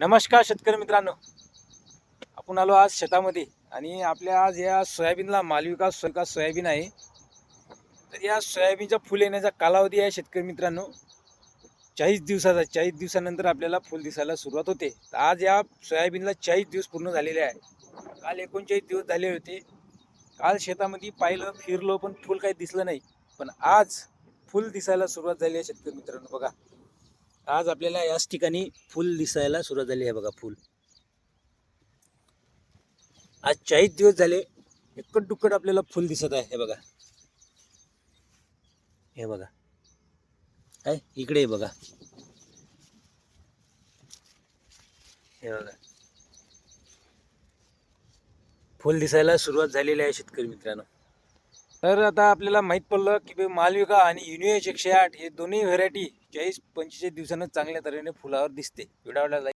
नमस्कार शेतकरी मित्रांनो. आपण आलो आज शेतामध्ये आणि आपल्या आज या सोयाबीनला मालविकास विकास सोयाबीन आहे. तर या सोयाबीनचा फुल येण्याचा कालावधी आहे शेतकरी मित्रांनो. चाळीस दिवसाचा चाळीस दिवसानंतर आपल्याला फुल दिसायला सुरुवात होते. तर आज या सोयाबीनला चाळीस दिवस पूर्ण झालेले आहे. काल एकोणचाळीस दिवस झाले होते. काल शेतामध्ये पाहिलं फिरलो पण फुल काही दिसलं नाही. पण आज फुल दिसायला सुरुवात झाली आहे शेतकरी मित्रांनो. बघा. आज आपल्याला याच ठिकाणी फुल दिसायला सुरुवात झाली आहे बघा फुल. आज चाळीस दिवस झाले एकट दुक्कट आपल्याला फुल दिसत आहे हे बघा. हे बघा. काय? इकडे बघा. हे बघा. फुल दिसायला सुरुवात झालेली आहे शेतकरी मित्रांनो. तर आता आपल्याला माहीत पडलं की भाई मालविका आणि युनिएच एकशे आठ हे दोन्ही व्हेरायटी चाळीस पंचेचाळीस दिवसानं चांगल्या तऱ्हेने फुलावर दिसते. व्हिडिओला